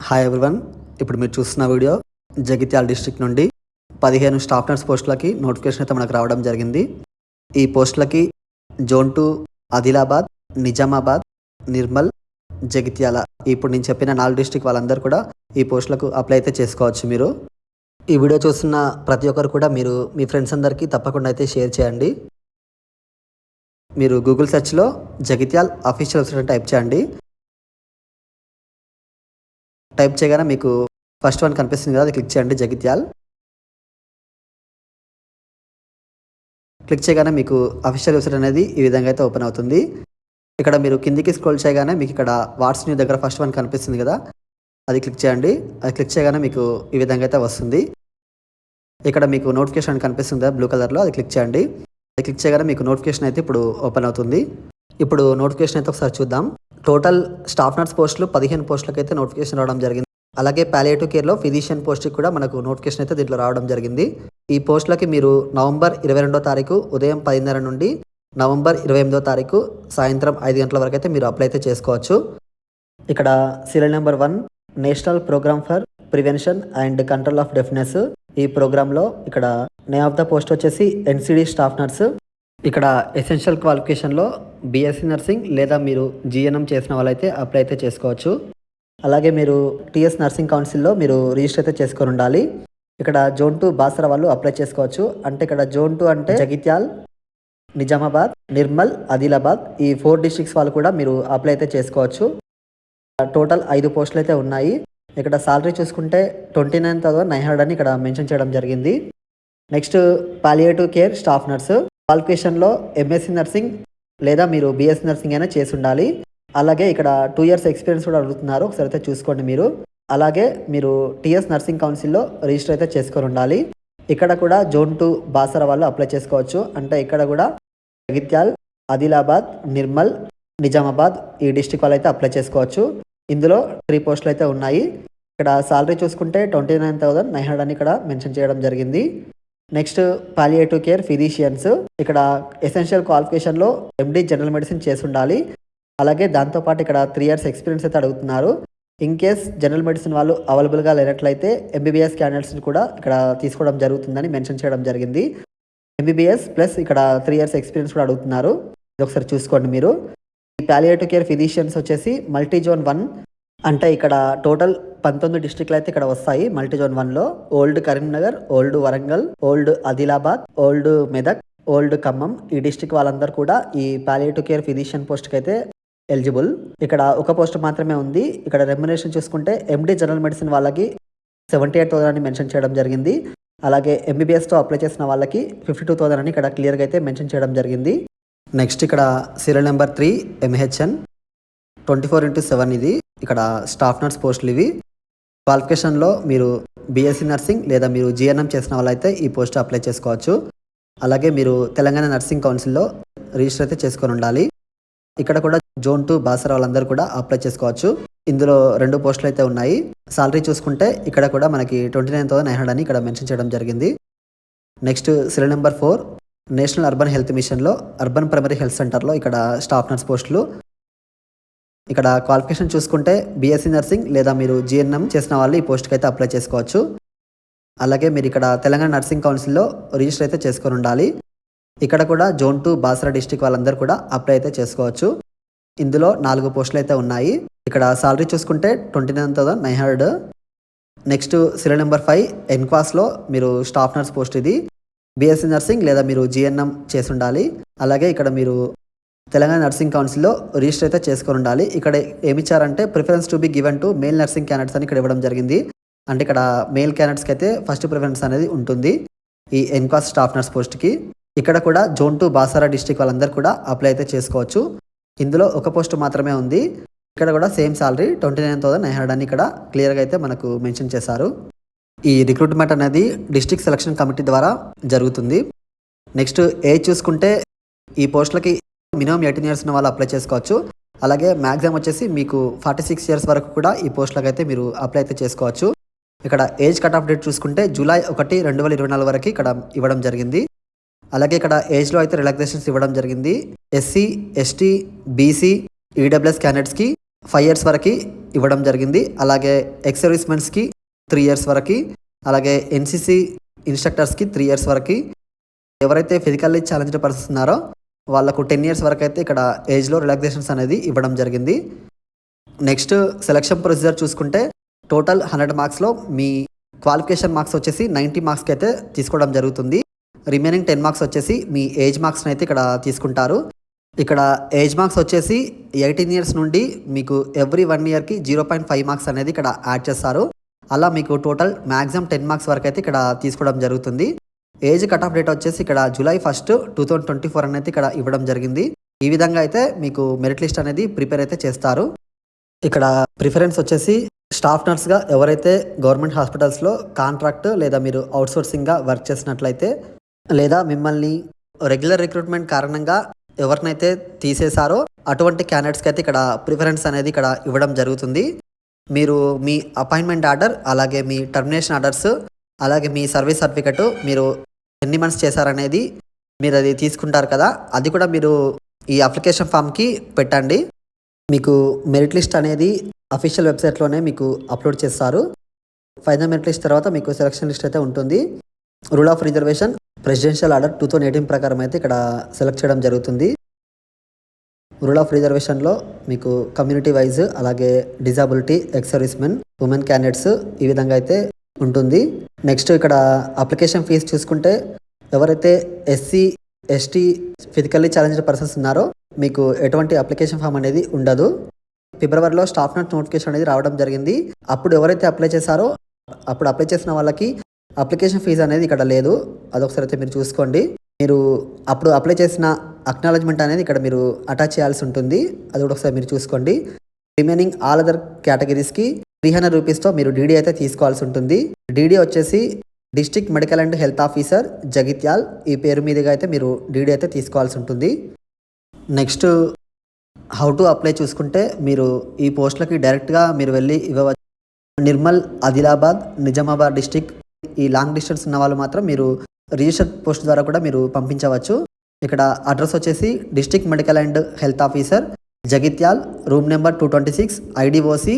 Hi everyone ఇప్పుడు మీరు చూస్తున్న వీడియో జగిత్యాల డిస్ట్రిక్ట్ నుండి పదిహేను స్టాఫ్ నర్స్ పోస్టులకి నోటిఫికేషన్ అయితే మనకు రావడం జరిగింది. ఈ పోస్టులకి జోన్ టూ ఆదిలాబాద్ నిజామాబాద్ నిర్మల్ జగిత్యాల ఇప్పుడు నేను చెప్పిన నాలుగు డిస్ట్రిక్ట్ వాళ్ళందరూ కూడా ఈ పోస్టులకు అప్లై అయితే చేసుకోవచ్చు మీరు. ఈ వీడియో చూస్తున్న ప్రతి ఒక్కరు కూడా మీరు మీ ఫ్రెండ్స్ అందరికీ తప్పకుండా అయితే షేర్ చేయండి. మీరు గూగుల్ సెర్చ్లో జగిత్యాల్ అఫీషియల్ వెబ్సైట్ టైప్ చేయండి. టైప్ చేయగానే మీకు ఫస్ట్ వన్ కనిపిస్తుంది కదా అది క్లిక్ చేయండి జగిత్యాల్. క్లిక్ చేయగానే మీకు అఫీషియల్ వెబ్సైట్ అనేది ఈ విధంగా అయితే ఓపెన్ అవుతుంది. ఇక్కడ మీరు కిందికి స్క్రోల్ చేయగానే మీకు ఇక్కడ వాట్స్ న్యూ దగ్గర ఫస్ట్ వన్ కనిపిస్తుంది కదా అది క్లిక్ చేయండి. అది క్లిక్ చేయగానే మీకు ఈ విధంగా అయితే వస్తుంది. ఇక్కడ మీకు నోటిఫికేషన్ అని కనిపిస్తుంది కదా బ్లూ కలర్లో అది క్లిక్ చేయండి. అది క్లిక్ చేయగానే మీకు నోటిఫికేషన్ అయితే ఇప్పుడు ఓపెన్ అవుతుంది. ఇప్పుడు నోటిఫికేషన్ అయితే ఒకసారి చూద్దాం. టోటల్ స్టాఫ్ నర్స్ పోస్టులు పదిహేను పోస్టులకు అయితే నోటిఫికేషన్ రావడం జరిగింది. అలాగే పాలియేటివ్ కేర్లో ఫిజిషియన్ పోస్ట్కి కూడా మనకు నోటిఫికేషన్ అయితే దీంట్లో రావడం జరిగింది. ఈ పోస్టులకి మీరు నవంబర్ ఇరవై రెండో తారీఖు ఉదయం పదిన్నర నుండి నవంబర్ ఇరవై ఎనిమిదో తారీఖు సాయంత్రం ఐదు గంటల వరకు అయితే మీరు అప్లై అయితే చేసుకోవచ్చు. ఇక్కడ serial number one national programme for prevention and control of deafness ఈ ప్రోగ్రాంలో ఇక్కడ నేమ్ ఆఫ్ ద పోస్ట్ వచ్చేసి ఎన్సిడి స్టాఫ్ నర్స్ ఇక్కడ ఎసెన్షియల్ క్వాలిఫికేషన్లో బీఎస్సీ నర్సింగ్ లేదా మీరు జిఎన్ఎం చేసిన వాళ్ళైతే అప్లై అయితే చేసుకోవచ్చు. అలాగే మీరు టిఎస్ నర్సింగ్ కౌన్సిల్లో మీరు రిజిస్టర్ అయితే చేసుకొని ఉండాలి. ఇక్కడ జోన్ టూ బాసర వాళ్ళు అప్లై చేసుకోవచ్చు. అంటే ఇక్కడ జోన్ టూ అంటే జగిత్యాల్ నిజామాబాద్ నిర్మల్ ఆదిలాబాద్ ఈ ఫోర్ డిస్ట్రిక్ట్స్ వాళ్ళు కూడా మీరు అప్లై అయితే చేసుకోవచ్చు. టోటల్ ఐదు పోస్టులు అయితే ఉన్నాయి. ఇక్కడ సాలరీ చూసుకుంటే twenty nine thousand nine hundred అని ఇక్కడ మెన్షన్ చేయడం జరిగింది. Next palliative care staff nurse క్వాలిఫికేషన్లో MSc nursing లేదా మీరు బిఎస్సీ నర్సింగ్ అయినా చేసి ఉండాలి. అలాగే ఇక్కడ టూ ఇయర్స్ ఎక్స్పీరియన్స్ కూడా అడుగుతున్నారు. ఒకసారి అయితే చూసుకోండి మీరు. అలాగే మీరు టీఎస్ నర్సింగ్ కౌన్సిల్లో రిజిస్టర్ అయితే చేసుకొని ఉండాలి. ఇక్కడ కూడా జోన్ టూ బాసర వాళ్ళు అప్లై చేసుకోవచ్చు. అంటే ఇక్కడ కూడా జగిత్యాల్ ఆదిలాబాద్ నిర్మల్ నిజామాబాద్ ఈ డిస్టిక్ వాళ్ళు అయితే అప్లై చేసుకోవచ్చు. ఇందులో త్రీ పోస్టులు అయితే ఉన్నాయి. ఇక్కడ సాలరీ చూసుకుంటే twenty nine thousand nine hundred అని ఇక్కడ మెన్షన్ చేయడం జరిగింది. నెక్స్ట్ పాలియేటివ్ కేర్ ఫిజిషియన్స్ ఇక్కడ ఎసెన్షియల్ క్వాలిఫికేషన్లో ఎండి జనరల్ మెడిసిన్ చేసి ఉండాలి అలాగే దాంతోపాటు ఇక్కడ త్రీ ఇయర్స్ ఎక్స్పీరియన్స్ అయితే అడుగుతున్నారు. ఇన్ కేస్ జనరల్ మెడిసిన్ వాళ్ళు అవైలబుల్గా లేనట్లయితే ఎంబీబీఎస్ క్యాండిడేట్స్ని కూడా ఇక్కడ తీసుకోవడం జరుగుతుందని మెన్షన్ చేయడం జరిగింది. ఎంబీబీఎస్ ప్లస్ ఇక్కడ త్రీ ఇయర్స్ ఎక్స్పీరియన్స్ కూడా అడుగుతున్నారు. ఇది ఒకసారి చూసుకోండి మీరు. ఈ పాలియేటివ్ కేర్ ఫిజిషియన్స్ వచ్చేసి మల్టీ జోన్ వన్ అంటే ఇక్కడ టోటల్ పంతొమ్మిది డిస్టిక్లు అయితే ఇక్కడ వస్తాయి. మల్టీ జోన్ వన్లో old Karimnagar old Warangal old Adilabad old Medak old Khammam. ఈ డిస్టిక్ వాళ్ళందరూ కూడా ఈ పాలియేటివ్ కేర్ ఫిజిషియన్ పోస్ట్కి అయితే ఎలిజిబుల్ ఇక్కడ ఒక పోస్ట్ మాత్రమే ఉంది. ఇక్కడ రెమ్యునేషన్ చూసుకుంటే ఎండి జనరల్ మెడిసిన్ వాళ్ళకి సెవెంటీ ఎయిట్ థౌసండ్ అని మెన్షన్ చేయడం జరిగింది. అలాగే ఎంబీబీఎస్తో అప్లై చేసిన వాళ్ళకి ఫిఫ్టీ టూ థౌసండ్ అని ఇక్కడ క్లియర్గా అయితే మెన్షన్ చేయడం జరిగింది. నెక్స్ట్ ఇక్కడ serial number three MHN twenty four into seven ఇది. ఇక్కడ స్టాఫ్ నర్స్ పోస్టులు ఇవి. క్వాలిఫికేషన్లో మీరు బీఎస్సీ నర్సింగ్ లేదా మీరు జిఎన్ఎం చేసిన వాళ్ళైతే ఈ పోస్ట్ అప్లై చేసుకోవచ్చు. అలాగే మీరు తెలంగాణ నర్సింగ్ కౌన్సిల్లో రిజిస్టర్ అయితే చేసుకొని ఉండాలి. ఇక్కడ కూడా జోన్ టూ బాసర వాళ్ళందరూ కూడా అప్లై చేసుకోవచ్చు. ఇందులో రెండు పోస్టులు అయితే ఉన్నాయి. సాలరీ చూసుకుంటే ఇక్కడ కూడా మనకి twenty nine thousand nine hundred అని ఇక్కడ మెన్షన్ చేయడం జరిగింది. Next serial number four national urban health మిషన్లో అర్బన్ ప్రైమరీ హెల్త్ సెంటర్లో ఇక్కడ స్టాఫ్ నర్స్ పోస్టులు ఇక్కడ క్వాలిఫికేషన్ చూసుకుంటే బీఎస్సీ నర్సింగ్ లేదా మీరు జిఎన్ఎం చేసిన వాళ్ళు ఈ పోస్ట్కి అయితే అప్లై చేసుకోవచ్చు. అలాగే మీరు ఇక్కడ తెలంగాణ నర్సింగ్ కౌన్సిల్లో రిజిస్టర్ అయితే చేసుకొని ఉండాలి. ఇక్కడ కూడా జోన్ టూ బాసరా డిస్టిక్ వాళ్ళందరూ కూడా అప్లై అయితే చేసుకోవచ్చు. ఇందులో నాలుగు పోస్టులు అయితే ఉన్నాయి. ఇక్కడ సాలరీ చూసుకుంటే twenty nine thousand nine hundred next serial number five ఎన్క్వాస్లో మీరు స్టాఫ్ నర్స్ పోస్ట్ ఇది. బీఎస్సీ నర్సింగ్ లేదా మీరు జిఎన్ఎం చేసి ఉండాలి. అలాగే ఇక్కడ మీరు తెలంగాణ నర్సింగ్ కౌన్సిల్లో రిజిస్టర్ అయితే చేసుకొని ఉండాలి. ఇక్కడ ఏమి ఇచ్చారంటే preference to be given to male nursing candidates అని ఇక్కడ ఇవ్వడం జరిగింది. అంటే ఇక్కడ మేల్ క్యాండిడేట్స్కి అయితే ఫస్ట్ ప్రిఫరెన్స్ అనేది ఉంటుంది ఈ ఎన్క్వాస్ స్టాఫ్ నర్స్ పోస్ట్కి ఇక్కడ కూడా జోన్ టూ బాసారా డిస్టిక్ వాళ్ళందరూ కూడా అప్లై అయితే చేసుకోవచ్చు. ఇందులో ఒక పోస్ట్ మాత్రమే ఉంది. ఇక్కడ కూడా same salary twenty nine thousand nine hundred అని ఇక్కడ క్లియర్గా అయితే మనకు మెన్షన్ చేశారు. ఈ రిక్రూట్మెంట్ అనేది డిస్టిక్ సెలక్షన్ కమిటీ ద్వారా జరుగుతుంది. నెక్స్ట్ ఏ చూసుకుంటే ఈ పోస్టులకి మినిమం ఎయిటీన్ ఇయర్స్ ఉన్న వాళ్ళు అప్లై చేసుకోవచ్చు. అలాగే మ్యాక్సిమం వచ్చేసి మీకు ఫార్టీ సిక్స్ ఇయర్స్ వరకు కూడా ఈ పోస్టులకు అయితే మీరు అప్లై అయితే చేసుకోవచ్చు. ఇక్కడ ఏజ్ కట్ ఆఫ్ డేట్ చూసుకుంటే జూలై ఒకటి రెండు వేల ఇరవై నాలుగు వరకు ఇక్కడ ఇవ్వడం జరిగింది. అలాగే ఇక్కడ ఏజ్లో అయితే రిలాక్సేషన్స్ ఇవ్వడం జరిగింది. ఎస్సీ ఎస్టీ బీసీ ఈడబ్ల్యూఎస్ క్యాండిడేట్స్కి ఫైవ్ ఇయర్స్ వరకు ఇవ్వడం జరిగింది. అలాగే ఎక్స్ సర్వీస్మెన్స్కి త్రీ ఇయర్స్ వరకు అలాగే ఎన్సీసీ ఇన్స్ట్రక్టర్స్కి త్రీ ఇయర్స్ వరకు. ఎవరైతే ఫిజికల్లీ ఛాలెంజ్డ్ పర్సన్స్ ఉన్నారో వాళ్ళకు టెన్ ఇయర్స్ వరకు అయితే ఇక్కడ ఏజ్లో రిలాక్సేషన్స్ అనేది ఇవ్వడం జరిగింది. నెక్స్ట్ సెలక్షన్ ప్రొసీజర్ చూసుకుంటే టోటల్ హండ్రెడ్ మార్క్స్లో మీ క్వాలిఫికేషన్ మార్క్స్ వచ్చేసి నైంటీ మార్క్స్కి అయితే తీసుకోవడం జరుగుతుంది. రిమైనింగ్ టెన్ మార్క్స్ వచ్చేసి మీ ఏజ్ మార్క్స్ని అయితే ఇక్కడ తీసుకుంటారు. ఇక్కడ ఏజ్ మార్క్స్ వచ్చేసి ఎయిటీన్ ఇయర్స్ నుండి మీకు ఎవ్రీ వన్ ఇయర్కి జీరో పాయింట్ ఫైవ్ మార్క్స్ అనేది ఇక్కడ యాడ్ చేస్తారు. అలా మీకు టోటల్ మ్యాక్సిమం టెన్ మార్క్స్ వరకు అయితే ఇక్కడ తీసుకోవడం జరుగుతుంది. ఏజ్ కట్ ఆఫ్ డేట్ వచ్చేసి ఇక్కడ July first two thousand twenty four అనేది ఇక్కడ ఇవ్వడం జరిగింది. ఈ విధంగా అయితే మీకు మెరిట్ లిస్ట్ అనేది ప్రిపేర్ అయితే చేస్తారు. ఇక్కడ ప్రిఫరెన్స్ వచ్చేసి స్టాఫ్ నర్స్గా ఎవరైతే గవర్నమెంట్ హాస్పిటల్స్లో కాంట్రాక్ట్ లేదా మీరు అవుట్సోర్సింగ్గా వర్క్ చేసినట్లయితే లేదా మిమ్మల్ని రెగ్యులర్ రిక్రూట్మెంట్ కారణంగా ఎవరినైతే తీసేశారో అటువంటి క్యాండిడేట్స్కి అయితే ఇక్కడ ప్రిఫరెన్స్ అనేది ఇక్కడ ఇవ్వడం జరుగుతుంది. మీరు మీ అపాయింట్మెంట్ ఆర్డర్ అలాగే మీ టర్మినేషన్ ఆర్డర్స్ అలాగే మీ సర్వీస్ సర్టిఫికెట్ మీరు ఎన్ని మంత్స్ చేశారనేది మీరు అది తీసుకుంటారు కదా అది కూడా మీరు ఈ అప్లికేషన్ ఫామ్కి పెట్టండి. మీకు మెరిట్ లిస్ట్ అనేది అఫీషియల్ వెబ్సైట్లోనే మీకు అప్లోడ్ చేస్తారు. ఫైనల్ మెరిట్ లిస్ట్ తర్వాత మీకు సెలక్షన్ లిస్ట్ అయితే ఉంటుంది. Rule of reservation presidential order two thousand eighteen ప్రకారం అయితే ఇక్కడ సెలెక్ట్ చేయడం జరుగుతుంది. రూల్ ఆఫ్ రిజర్వేషన్లో మీకు కమ్యూనిటీ వైజ్ అలాగే disability ex servicemen women candidates ఈ విధంగా అయితే ఉంటుంది. నెక్స్ట్ ఇక్కడ అప్లికేషన్ ఫీజు చూసుకుంటే ఎవరైతే SC ST physically challenged persons ఉన్నారో మీకు ఎటువంటి అప్లికేషన్ ఫామ్ అనేది ఉండదు. ఫిబ్రవరిలో స్టాఫ్ నోట్ నోటిఫికేషన్ అనేది రావడం జరిగింది. అప్పుడు ఎవరైతే అప్లై చేశారో అప్పుడు అప్లై చేసిన వాళ్ళకి అప్లికేషన్ ఫీజు అనేది ఇక్కడ లేదు. అదొకసారి అయితే మీరు చూసుకోండి. మీరు అప్పుడు అప్లై చేసిన అక్నాలజ్మెంట్ అనేది ఇక్కడ మీరు అటాచ్ చేయాల్సి ఉంటుంది. అది కూడా ఒకసారి మీరు చూసుకోండి. రిమైనింగ్ ఆల్ అదర్ కేటగిరీస్కి త్రీ హండ్రెడ్ రూపీస్తో మీరు డీడీ అయితే తీసుకోవాల్సి ఉంటుంది. డీడీ వచ్చేసి district medical and health officer Jagtial. ఈ పేరు మీదుగా అయితే మీరు డీడీ అయితే తీసుకోవాల్సి ఉంటుంది. నెక్స్ట్ హౌ టు అప్లై చూసుకుంటే మీరు ఈ పోస్టులకి డైరెక్ట్గా మీరు వెళ్ళి ఇవ్వవచ్చు నిర్మల్ ఆదిలాబాద్ నిజామాబాద్ డిస్టిక్ ఈ లాంగ్ డిస్టెన్స్ ఉన్న వాళ్ళు మాత్రం మీరు రిజిస్టర్ పోస్ట్ ద్వారా కూడా మీరు పంపించవచ్చు. ఇక్కడ అడ్రస్ వచ్చేసి district medical and health officer Jagtial room number two twenty six IDOC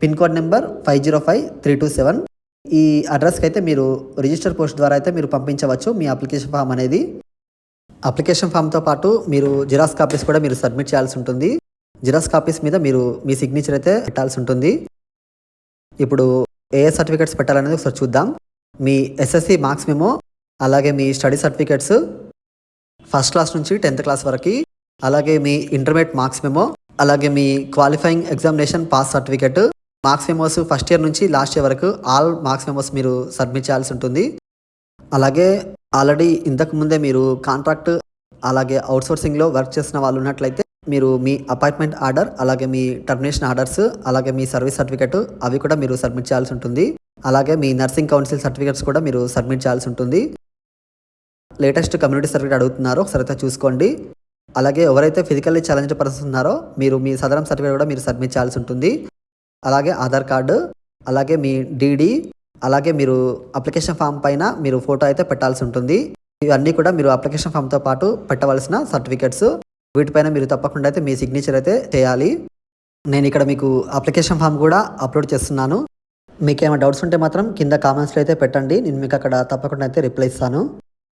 pin code number five zero five three two seven. ఈ అడ్రస్కి అయితే మీరు రిజిస్టర్ పోస్ట్ ద్వారా అయితే మీరు పంపించవచ్చు మీ అప్లికేషన్ ఫామ్ అనేది. అప్లికేషన్ ఫామ్తో పాటు మీరు జిరాక్స్ కాపీస్ కూడా మీరు సబ్మిట్ చేయాల్సి ఉంటుంది. జిరాక్స్ కాపీస్ మీద మీరు మీ సిగ్నేచర్ అయితే పెట్టాల్సి ఉంటుంది. ఇప్పుడు ఏ సర్టిఫికేట్స్ పెట్టాలనేది ఒకసారి చూద్దాం. మీ ఎస్ఎస్సి మార్క్స్ మేమో అలాగే మీ స్టడీ సర్టిఫికేట్స్ ఫస్ట్ క్లాస్ నుంచి టెన్త్ క్లాస్ వరకు అలాగే మీ ఇంటర్మీడియట్ మార్క్స్ మేమో అలాగే మీ qualifying examination pass certificate marks memos first year నుంచి లాస్ట్ ఇయర్ వరకు ఆల్ మార్క్స్ మెమోస్ మీరు సబ్మిట్ చేయాల్సి ఉంటుంది. అలాగే ఆల్రెడీ ఇంతకు ముందే మీరు కాంట్రాక్ట్ అలాగే అవుట్సోర్సింగ్లో వర్క్ చేసిన వాళ్ళు ఉన్నట్లయితే మీరు మీ అపాయింట్మెంట్ ఆర్డర్ అలాగే మీ టర్మినేషన్ ఆర్డర్స్ అలాగే మీ సర్వీస్ సర్టిఫికేట్ అవి కూడా మీరు సబ్మిట్ చేయాల్సి ఉంటుంది. అలాగే మీ నర్సింగ్ కౌన్సిల్ సర్టిఫికేట్స్ కూడా మీరు సబ్మిట్ చేయాల్సి ఉంటుంది. లేటెస్ట్ కమ్యూనిటీ సర్టిఫికేట్ అడుగుతున్నారో ఒకసారి అయితే చూసుకోండి. అలాగే ఎవరైతే ఫిజికల్లీ ఛాలెంజ్డ్ పర్సన్స్ ఉన్నారో మీరు మీ సదరం సర్టిఫికేట్ కూడా మీరు సబ్మిట్ చేయాల్సి ఉంటుంది. అలాగే ఆధార్ కార్డు అలాగే మీ డీడీ అలాగే మీరు అప్లికేషన్ ఫామ్ పైన మీరు ఫోటో అయితే పెట్టాల్సి ఉంటుంది. ఇవన్నీ కూడా మీరు అప్లికేషన్ ఫామ్తో పాటు పెట్టవలసిన సర్టిఫికెట్స్. వీటిపైన మీరు తప్పకుండా అయితే మీ సిగ్నేచర్ అయితే చేయాలి నేను ఇక్కడ మీకు అప్లికేషన్ ఫామ్ కూడా అప్లోడ్ చేస్తున్నాను. మీకు ఏమైనా డౌట్స్ ఉంటే మాత్రం కింద కామెంట్స్లో అయితే పెట్టండి. నేను మీకు అక్కడ తప్పకుండా అయితే రిప్లై ఇస్తాను.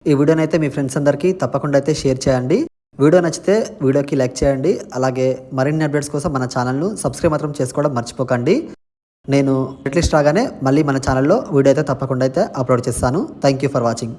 ఈ వీడియోని అయితే మీ ఫ్రెండ్స్ అందరికీ తప్పకుండా అయితే షేర్ చేయండి. వీడియో నచ్చితే వీడియోకి లైక్ చేయండి. అలాగే మరిన్ని అప్డేట్స్ కోసం మన ఛానల్ను సబ్స్క్రైబ్ మాత్రం చేసుకోవడం మర్చిపోకండి. నేను లిస్ట్ రాగానే మళ్ళీ మన ఛానల్లో వీడియో అయితే తప్పకుండా అయితే అప్లోడ్ చేస్తాను. Thank you for watching